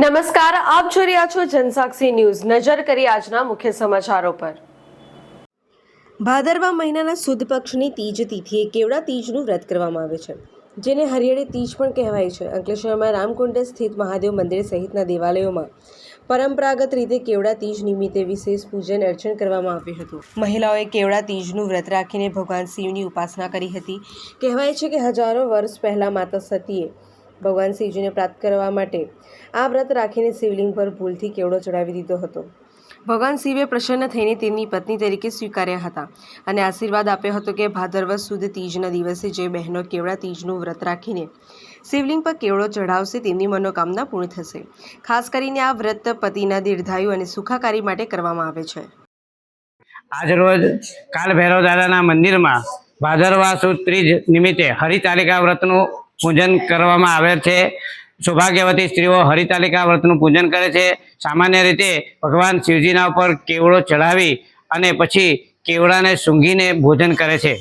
નમસ્કાર, આપ જોઈ રહ્યા છો જનસાક્ષી ન્યૂઝ. નજર કરી આજના મુખ્ય સમાચારો પર. ભાદરવા મહિનાના સુદ પક્ષની તીજ તિથિએ કેવડા તીજનું વ્રત કરવામાં આવે છે? જેને હરિયાળી તીજ પણ કહેવાય છે. અંકલેશ્વરમાં રામકુંડ સ્થિત મહાદેવ મંદિર સહિતના દેવાલયોમાં પરંપરાગત રીતે કેવડા તીજ નિમિત્તે વિશેષ પૂજન અર્ચન કરવામાં આવ્યું હતું. મહિલાઓએ કેવડા તીજનું વ્રત રાખીને ભગવાન શિવની ઉપાસના કરી હતી. કહેવાય છે કે હજારો વર્ષ પહેલાં માતા સતીએ ભગવાન શિવજીને પ્રાપ્ત કરવા માટે આ વ્રત રાખીને શિવલિંગ પર ભૂલથી કેવડો ચડાવી દીધો હતો. ભગવાન શિવે પ્રસન્ન થઈને તેમની પત્ની તરીકે સ્વીકાર્યા હતા અને આશીર્વાદ આપ્યો હતો કે ભાદરવ સુદ તીજના દિવસે જે બહેનો કેવડા તીજનું વ્રત રાખીને શિવલિંગ પર કેવડો ચઢાવશે તેમની મનોકામના પૂર્ણ થશે. ખાસ કરીને આ વ્રત પતિના દીર્ઘાયુ અને સુખાકારી માટે કરવામાં આવે છે. આજરોજ કાલ ભૈરવ દાદાના મંદિરમાં ભાદરવા સુદ ત્રીજ નિમિત્તે હરિતાલિકા વ્રતનું પૂજન કરવામાં આવે છે. સૌભાગ્યવતી સ્ત્રીઓ હરિતાલિકા વ્રતનું પૂજન કરે છે. સામાન્ય રીતે ભગવાન શિવજીના ઉપર કેવડો ચઢાવી અને પછી કેવડાને સૂંઘીને ભોજન કરે છે.